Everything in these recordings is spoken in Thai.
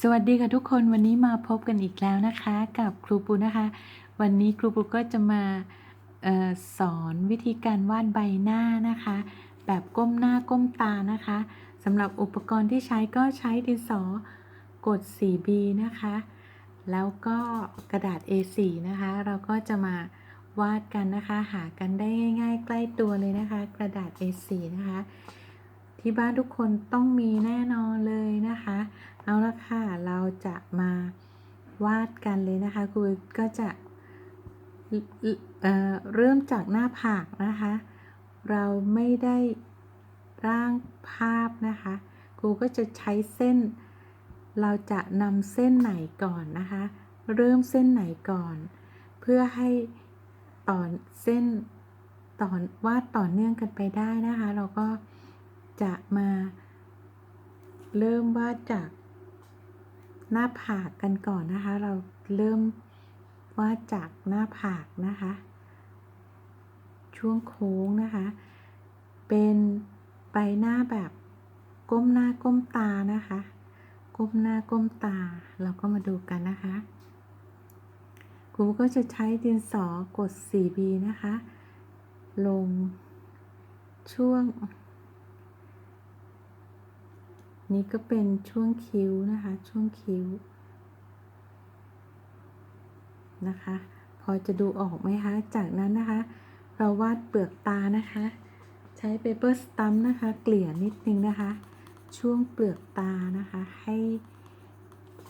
สวัสดีค่ะทุกคนวันนี้มาพบกันอีกแล้วนะคะ กับครูปูนะคะ วันนี้ครูปูก็จะมาออสอนวิธีการวาดใบหน้านะคะ แบบก้มหน้าก้มตานะคะสำหรับอุปกรณ์ที่ใช้ก็ใช้ดินสอกด 4B นะคะ แล้วก็กระดาษ A4 นะคะ เราก็จะมาวาดกันนะคะ หากันได้ง่ายๆ ใกล้ตัวเลยนะคะ กระดาษ A4 นะคะ ที่บ้านทุกคนต้องมีแน่นอนเลยนะคะ เอาละค่ะ เราจะมาวาดกันเลยนะคะครูก็จะเเริ่มจากหน้าผากนะคะ เราไม่ได้ร่างภาพนะคะครูก็จะใช้เส้น เราจะนำเส้นไหนก่อนนะคะ เริ่มเส้นไหนก่อน เพื่อให้ต่อเส้นต่อวาดต่อเนื่องกันไปได้นะคะ เราก็ จะมา เริ่มวาดจากหน้าผากกันก่อนนะคะ เราเริ่มวาดจากหน้าผากนะคะ ช่วงโค้งนะคะ เป็นใบหน้าแบบก้มหน้าก้มตานะคะ ก้มหน้าก้มตาเราก็มาดูกันนะคะครูก็จะใช้ดินสอกด 4B นะคะ ลงช่วง นี่ก็เป็นช่วงคิ้วนะคะ ช่วงคิ้วนะคะ พอจะดูออกไหมคะ จากนั้นนะคะ เราวาดเปลือกตานะคะ ใช้เปเปอร์สตัมนะคะ เกลี่ยนิดนึงนะคะ ช่วงเปลือกตานะคะ ให้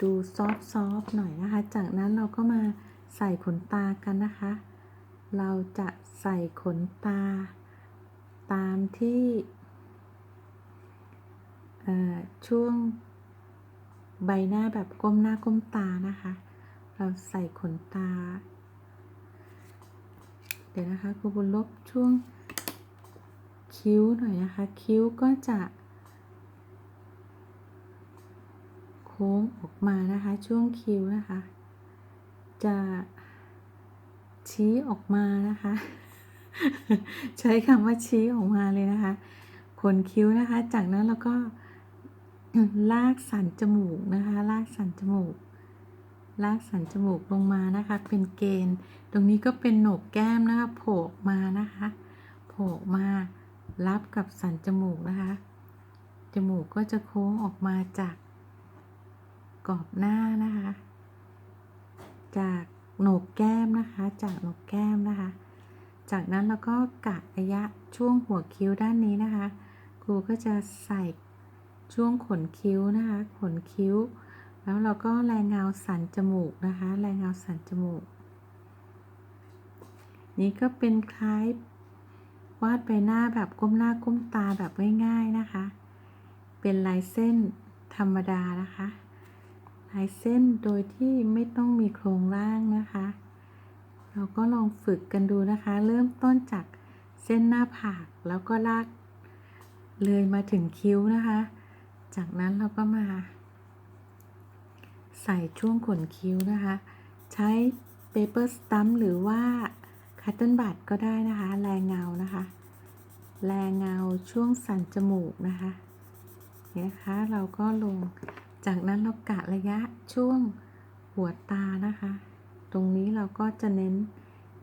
ดูซอฟต์ๆหน่อยนะคะ จากนั้นเราก็มาใส่ขนตากันนะคะ เราจะใส่ขนตาตามที่ ช่วงใบหน้าแบบก้มหน้าก้มตานะคะ เราใส่ขนตา เดี๋ยวนะคะครูบุญลบช่วงคิ้วหน่อยนะคะ คิ้วก็จะ โค้งออกมานะคะ ช่วงคิ้วนะคะ จะชี้ออกมานะคะ ใช้คำว่าชี้ออกมาเลยนะคะขนคิ้วนะคะ จากนั้นเราก็ ลากสันจมูกนะคะ ลากสันจมูก ลากสันจมูกลงมานะคะ เป็นเกณฑ์ ตรงนี้ก็เป็นโหนกแก้มนะคะโผล่มานะคะ โผล่มารับกับสันจมูกนะคะ จมูกก็จะโค้งออกมาจากกรอบหน้านะคะ จากโหนกแก้มนะคะ จากโหนกแก้มนะคะ จากนั้นเราก็กะระยะช่วงหัวคิ้วด้านนี้นะคะ ครูก็จะใส่ ช่วงขนคิ้วนะคะ ขนคิ้ว แล้วเราก็แรงเงาสันจมูกนะคะ แรงเงาสันจมูก นี่ก็เป็นคล้ายวาดใบหน้าแบบก้มหน้าก้มตาแบบง่ายๆนะคะ เป็นลายเส้นธรรมดานะคะ ลายเส้นโดยที่ไม่ต้องมีโครงร่างนะคะ เราก็ลองฝึกกันดูนะคะ เริ่มต้นจากเส้นหน้าผากแล้วก็ลากเลยมาถึงคิ้วนะคะ จากนั้นเราก็มา ใส่ช่วงขนคิ้วนะคะ ใช้เปเปอร์สตัมหรือว่าคัตเติลบัตก็ได้นะคะ แรงเงานะคะ แรงเงาช่วงสันจมูกนะคะนี่นะคะเราก็ลงจากนั้นเรากะระยะช่วงหัวตานะคะ ตรงนี้เราก็จะเน้น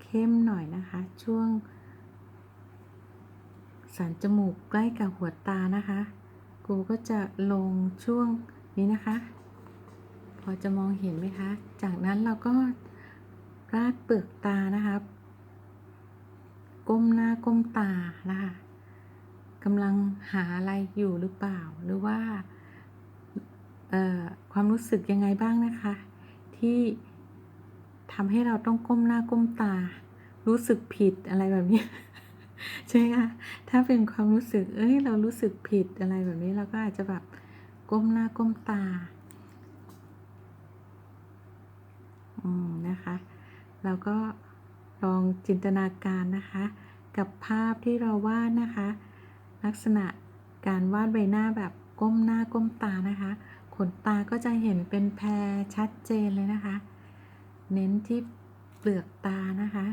เข้มหน่อยนะคะ ช่วงสันจมูกใกล้กับหัวตานะคะ รูก็จะลงช่วงนี้นะคะ พอจะมองเห็นไหมคะ จากนั้นเราก็ราดเปลือกตานะคะก้มหน้าก้มตานะคะกำลังหาอะไรอยู่หรือเปล่า หรือว่าความรู้สึกยังไงบ้างนะคะ ที่ทำให้เราต้องก้มหน้าก้มตา รู้สึกผิดอะไรแบบนี้ ใช่ไหมคะถ้าเป็นความรู้สึก เอ้ย เรารู้สึกผิดอะไรแบบนี้เราก็อาจจะแบบก้มหน้าก้มตา อืมนะคะ เราก็ลองจินตนาการนะคะ กับภาพที่เราวาดนะคะ ลักษณะการวาดใบหน้าแบบก้มหน้าก้มตานะคะ ขนตาก็จะเห็นเป็นแพรชัดเจนเลยนะคะ เน้นที่เปลือกตานะคะ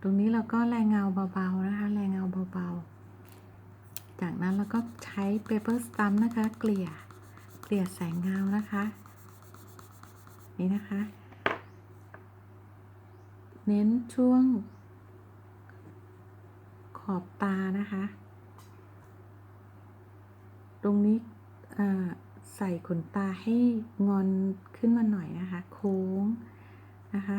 ตรงนี้เราก็แรงเงาเบาๆนะคะ แรงเงาเบาๆ จากนั้นเราก็ใช้เปเปอร์สตัมนะคะ เกลี่ย เกลี่ยแสงเงานะคะ นี่นะคะ เน้นช่วง ขอบตานะคะ ตรงนี้ใส่ขนตาให้งอนขึ้นมาหน่อยนะคะ โค้งนะคะ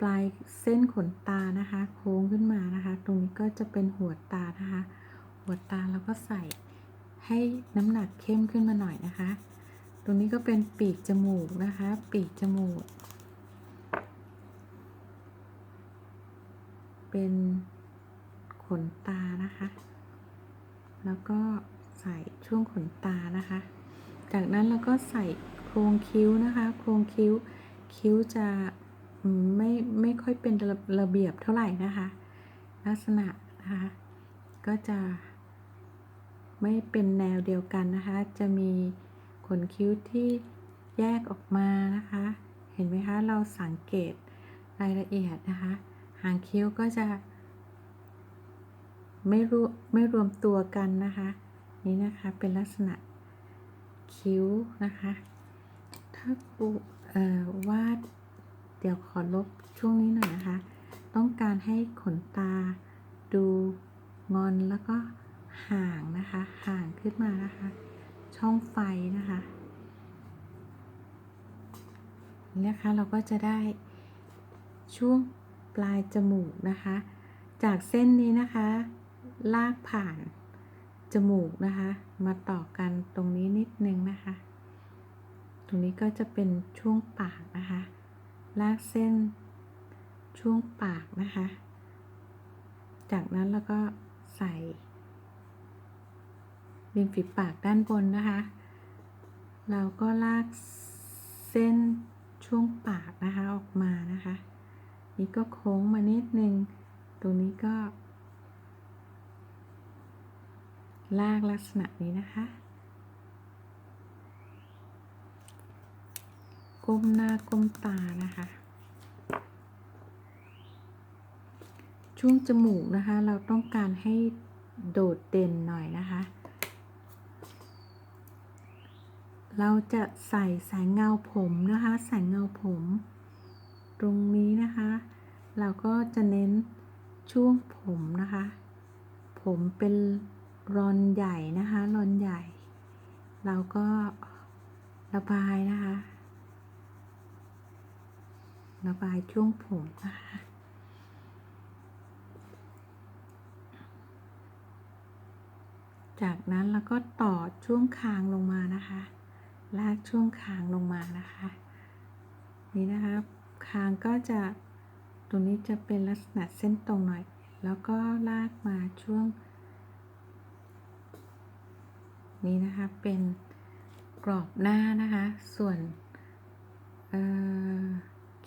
ปลายเส้นขนตานะคะ โค้งขึ้นมานะคะ ตรงนี้ก็จะเป็นหัวตานะคะ หัวตาแล้วก็ใส่ให้น้ำหนักเข้มขึ้นมาหน่อยนะคะ ตรงนี้ก็เป็นปีกจมูกนะคะ ปีกจมูก เป็นขนตานะคะ แล้วก็ใส่ช่วงขนตานะคะ จากนั้นเราก็ใส่โครงคิ้วนะคะ โครงคิ้ว คิ้วจะ ไม่ไม่ค่อยเป็นระระเบียบเท่าไหร่นะคะ ลักษณะนะคะก็จะไม่เป็นแนวเดียวกันนะคะ จะมีขนคิ้วที่แยกออกมานะคะ เห็นไหมคะ เราสังเกตรายละเอียดนะคะ หางคิ้วก็จะ ไม่รวมไม่รวมตัวกันนะคะ นี่นะคะเป็นลักษณะคิ้วนะคะ ถ้าปูวาด เดี๋ยวขอลบช่วงนี้หน่อยนะคะ ต้องการให้ขนตาดูงอนแล้วก็ห่างนะคะ ห่างขึ้นมานะคะ ช่องไฟนะคะนี่นะคะเราก็จะได้ช่วงปลายจมูกนะคะ จากเส้นนี้นะคะ ลากผ่านจมูกนะคะ มาต่อกันตรงนี้นิดนึงนะคะ ตรงนี้ก็จะเป็นช่วงปากนะคะ ลากเส้นช่วงปากนะคะ จากนั้นเราก็ใส่ริมฝีปากด้านบนนะคะ เราก็ลากเส้นช่วงปากนะคะออกมานะคะ นี่ก็โค้งมานิดนึง ตรงนี้ก็ ลากลักษณะนี้นะคะ ก้มหน้าก้มตานะคะ ช่วงจมูกนะคะ เราต้องการให้โดดเด่นหน่อยนะคะ เราจะใส่แสงเงาผมนะคะ แสงเงาผม ตรงนี้นะคะ เราก็จะเน้นช่วงผมนะคะ ผมเป็นรอนใหญ่นะคะ รอนใหญ่ เราก็ระบายนะคะ ระบายช่วงผมนะคะจากนั้นเราก็ต่อช่วงคางลงมานะคะ ลากช่วงคางลงมานะคะ นี่นะคะคางก็จะตรงนี้จะเป็นลักษณะเส้นตรงหน่อย แล้วก็ลากมาช่วง นี้นะคะเป็นกรอบหน้านะคะ ส่วนเอ่อ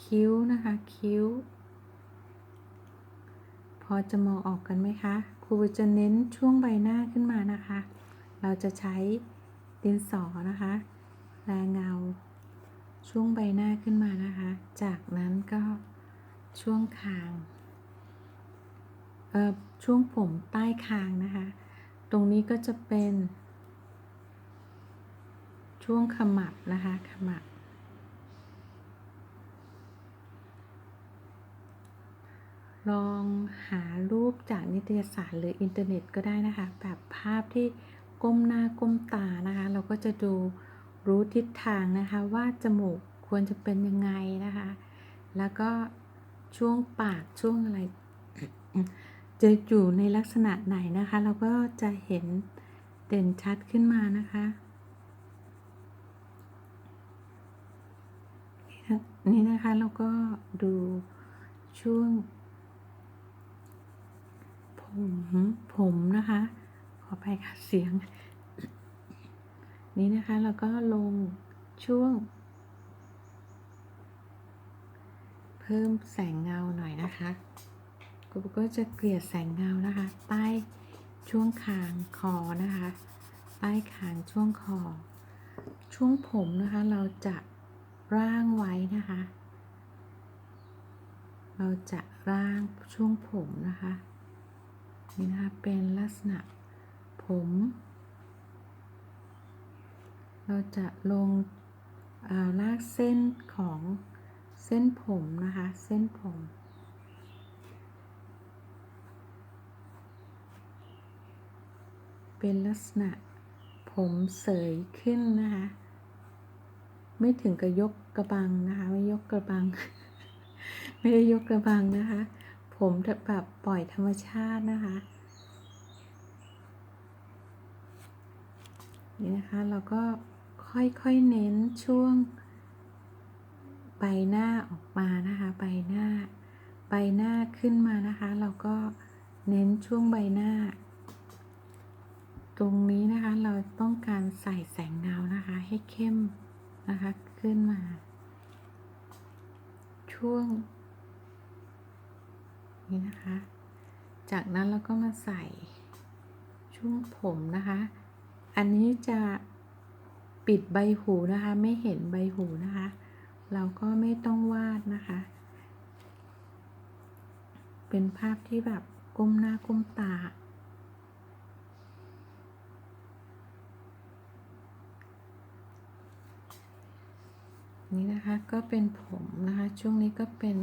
คิ้วนะคะ คิ้ว พอจะมองออกกันไหมคะครูจะเน้นช่วงใบหน้าขึ้นมานะคะ เราจะใช้ดินสอนะคะแรงเงา ช่วงใบหน้าขึ้นมานะคะ จากนั้นก็ช่วงคางเอ่อช่วงผมใต้คางนะคะ ตรงนี้ก็จะเป็น ช่วงขมับนะคะขมับ ลองหารูปจากนิตยสารหรืออินเทอร์เน็ตก็ได้นะคะ แบบภาพที่ก้มหน้าก้มตานะคะ เราก็จะดูรู้ทิศทางนะคะว่าจมูกควรจะเป็นยังไงนะคะ แล้วก็ช่วงปากช่วงอะไรจะอยู่ในลักษณะไหนนะคะ เราก็จะเห็นเด่นชัดขึ้นมานะคะนี่นะคะเราก็ดูช่วง ผมผมนะคะ ขอไปค่ะเสียง นี้นะคะเราก็ลงช่วง เพิ่มแสงเงาหน่อยนะคะกูก็จะเกลี่ยแสงเงานะคะ ใต้ช่วงคางคอนะคะ ใต้คางช่วงคอ ช่วงผมนะคะเราจะร่างไว้นะคะ เราจะร่างช่วงผมนะคะ นี่นะคะเป็นลักษณะผม เราจะลงลากเส้นของเส้นผมนะคะ เส้นผมเป็นลักษณะผมเสยขึ้นนะคะ ไม่ถึงกับยกกระบังนะคะ ไม่ยกกระบัง ไม่ได้ยกกระบังนะคะ ผมแบบปล่อยธรรมชาตินะคะ นี่นะคะเราก็ค่อยๆเน้นช่วงใบหน้าออกมานะคะใบหน้า ใบหน้าขึ้นมานะคะ เราก็เน้นช่วงใบหน้า ตรงนี้นะคะเราต้องการใส่แสงเงานะคะ ให้เข้มนะคะขึ้นมา ช่วง นี้นะคะ จากนั้นเราก็มาใส่ช่วงผมนะคะ อันนี้จะปิดใบหูนะคะ ไม่เห็นใบหูนะคะ เราก็ไม่ต้องวาดนะคะ เป็นภาพที่แบบก้มหน้าก้มตานี่นะคะก็เป็นผมนะคะ ช่วงนี้ก็เป็น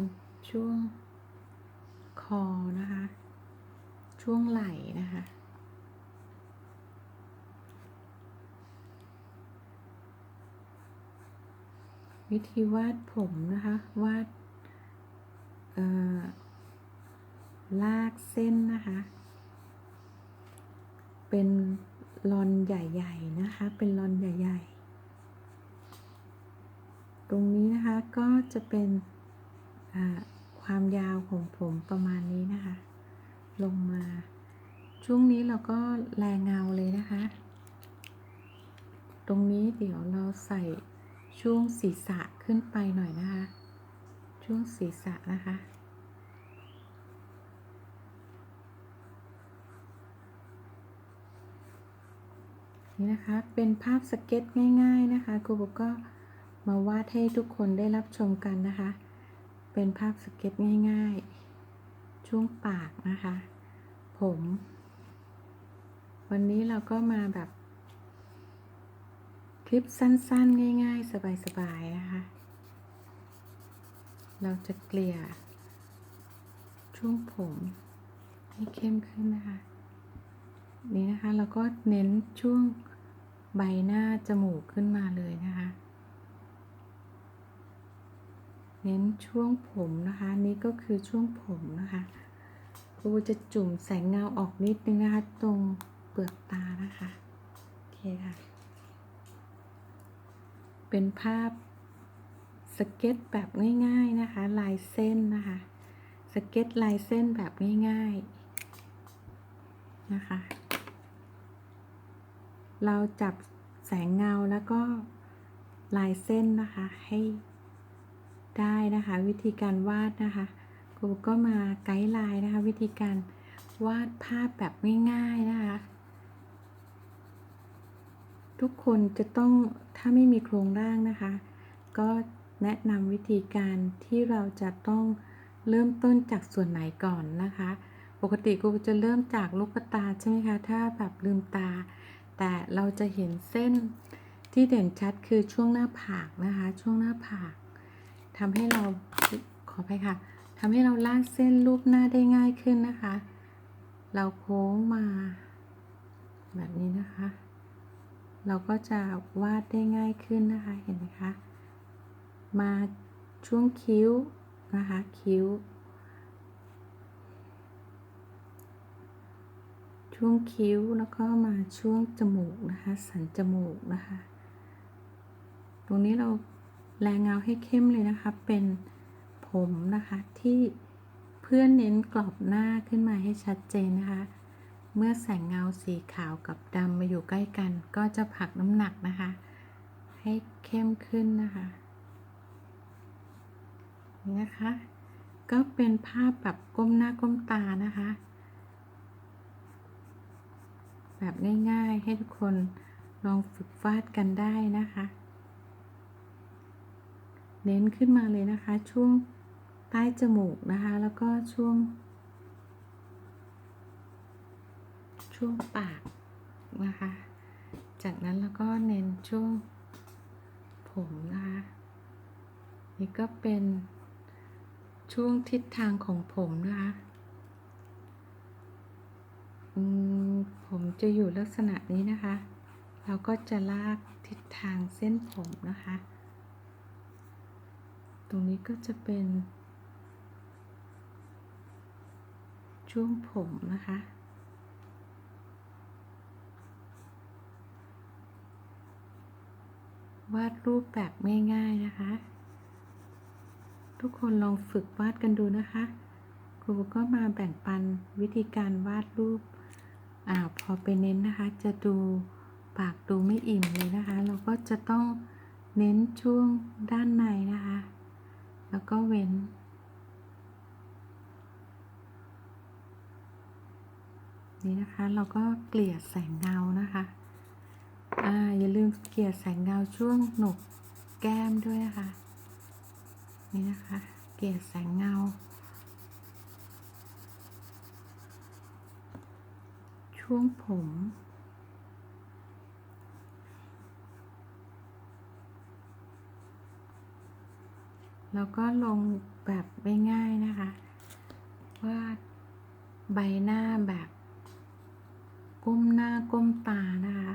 ช่วง คอนะคะ ช่วงไหล่นะคะ วิธีวาดผมนะคะ วาดเอ่อลากเส้นนะคะ เป็นลอนใหญ่ๆนะคะ เป็นลอนใหญ่ๆ ตรงนี้นะคะก็จะเป็นอ่า ความยาวของผมประมาณนี้นะคะ ลงมา ช่วงนี้เราก็แรงเงาเลยนะคะ ตรงนี้เดี๋ยวเราใส่ช่วงศีรษะขึ้นไปหน่อยนะคะ ช่วงศีรษะนะคะนี่นะคะ เป็นภาพสเก็ตง่าย ๆนะคะครูโบก็มาวาดให้ทุกคนได้รับชมกันนะคะ เป็นภาพสเก็ตง่าย ๆ ช่วงปากนะคะ ผม วันนี้เราก็มาแบบ คลิปสั้น ๆ ง่าย ๆ สบาย ๆ นะคะ เราจะเกลี่ย ช่วงผมให้เข้มขึ้นนะคะ นี่นะคะเราก็เน้นช่วงใบหน้าจมูกขึ้นมาเลยนะคะ เน้นช่วงผมนะคะ นี่ก็คือช่วงผมนะคะครูจะจุ่มแสงเงาออกนิดนึงนะคะ ตรงเปลือกตานะคะโอเคค่ะ เป็นภาพสเก็ตแบบง่ายๆนะคะ ลายเส้นนะคะ สเก็ตลายเส้นแบบง่ายๆนะคะ เราจับแสงเงาแล้วก็ลายเส้นนะคะให้ ได้นะคะ วิธีการวาดนะคะครูก็มาไกด์ไลน์นะคะ วิธีการวาดภาพแบบง่ายๆนะคะ ทุกคนจะต้องถ้าไม่มีโครงร่างนะคะ ก็แนะนำวิธีการที่เราจะต้องเริ่มต้นจากส่วนไหนก่อนนะคะ ปกติครูจะเริ่มจากลูกตาใช่ไหมคะ ถ้าแบบลืมตา แต่เราจะเห็นเส้นที่เด่นชัดคือช่วงหน้าผากนะคะ ช่วงหน้าผาก ทำให้เราขอไปค่ะทำให้เราลากเส้นรูปหน้าได้ง่ายขึ้นนะคะ เราโค้งมา แบบนี้นะคะ เราก็จะวาดได้ง่ายขึ้นนะคะเห็นไหมคะ มาช่วงคิ้วนะคะคิ้ว ช่วงคิ้วแล้วก็มาช่วงจมูกนะคะ สันจมูกนะคะ ตรงนี้เรา แรงเงาให้เข้มเลยนะคะ เป็นผมนะคะที่เพื่อนเน้นกรอบหน้าขึ้นมาให้ชัดเจนนะคะ เมื่อแสงเงาสีขาวกับดำมาอยู่ใกล้กัน ก็จะผลักน้ำหนักนะคะ ให้เข้มขึ้นนะคะนี่นะคะ ก็เป็นภาพแบบก้มหน้าก้มตานะคะ แบบง่ายๆให้ทุกคนลองฝึกวาดกันได้นะคะ เน้นขึ้นมาเลยนะคะ ช่วงใต้จมูกนะคะ แล้วก็ช่วง ช่วงปากนะคะ จากนั้นแล้วก็เน้นช่วงผมนะคะ นี่ก็เป็นช่วงทิศทางของผมนะคะผมจะอยู่ลักษณะนี้นะคะ เราก็จะลากทิศทางเส้นผมนะคะ ตรงนี้ก็จะเป็น ช่วงผมนะคะ วาดรูปแบบง่ายๆนะคะ ทุกคนลองฝึกวาดกันดูนะคะ ครูก็มาแบ่งปันวิธีการวาดรูปอ่าพอไปเน้นนะคะ จะดูปากดูไม่อิ่มเลยนะคะ เราก็จะต้องเน้นช่วงด้านในนะคะ แล้วก็เว้น นี่นะคะเราก็เกลี่ยแสงเงานะคะอ่าอย่าลืมเกลี่ยแสงเงาช่วงหนกแก้มด้วยนะคะ นี่นะคะ เกลี่ยแสงเงา ช่วงผม แล้วก็ลงแบบง่ายๆนะคะ วาดใบหน้าแบบ ก้มหน้าก้มตานะคะ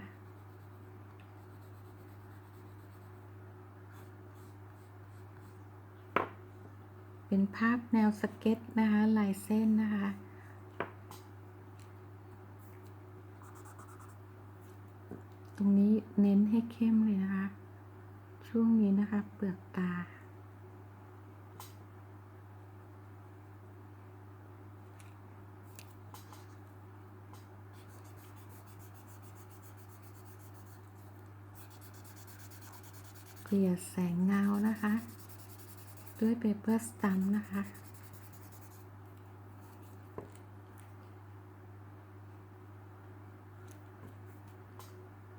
เป็นภาพแนวสเก็ตนะคะ ลายเส้นนะคะ ตรงนี้เน้นให้เข้มเลยนะคะ ช่วงนี้นะคะ เปลือกตา กลี่ยแสงเงานะคะ ด้วยเปเปอร์สตัมนะคะ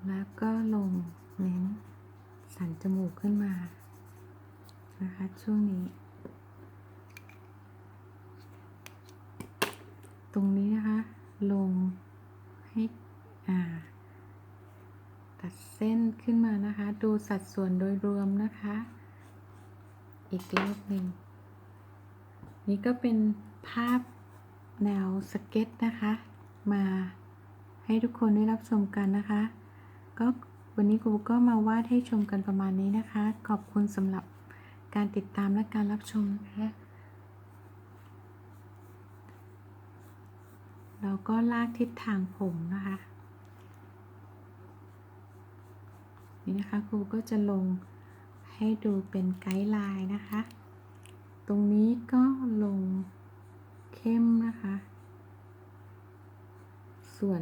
แล้วก็ลงเน้นสันจมูกขึ้นมานะคะ ช่วงนี้ ตรงนี้นะคะ ลงให้อ่า ตัดเส้นขึ้นมานะคะ ดูสัดส่วนโดยรวมนะคะ อีกรอบหนึ่ง นี่ก็เป็นภาพแนวสเก็ตนะคะ มาให้ทุกคนได้รับชมกันนะคะ ก็วันนี้ครูก็มาวาดให้ชมกันประมาณนี้นะคะ ขอบคุณสำหรับการติดตามและการรับชมนะคะ เราก็ลากทิศทางผมนะคะ นี่นะคะครูก็จะลงให้ดูเป็นไกด์ไลน์นะคะ ตรงนี้ก็ลงเข้มนะคะ ส่วน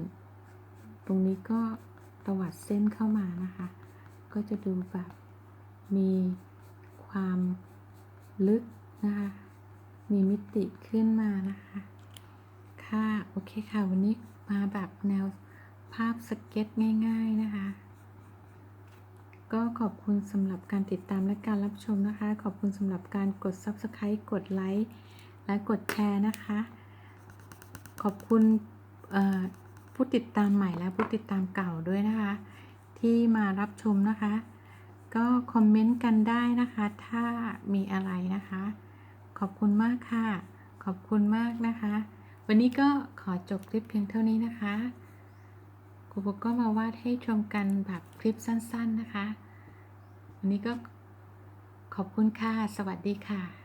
ตรงนี้ก็ตวัดเส้นเข้ามานะคะ ก็จะดูแบบมีความลึกนะคะ มีมิติขึ้นมานะคะ ค่ะ โอเคค่ะ วันนี้มาแบบแนวภาพสเก็ตง่าย ๆนะคะ ก็ขอบคุณสำหรับการติดตามและการรับชมนะคะ ขอบคุณสำหรับการกด Subscribe กดไลค์และกดแชร์นะคะ ขอบคุณผู้ติดตามใหม่และผู้ติดตามเก่าด้วยนะคะ ที่มารับชมนะคะ ก็คอมเมนต์กันได้นะคะ ถ้ามีอะไรนะคะ ขอบคุณมากค่ะ ขอบคุณมากนะคะ วันนี้ก็ขอจบคลิปเพียงเท่านี้นะคะ ครูโบก็มาวาดให้ชมกันแบบคลิปสั้น ๆนะคะ วันนี้ก็ขอบคุณค่ะ สวัสดีค่ะ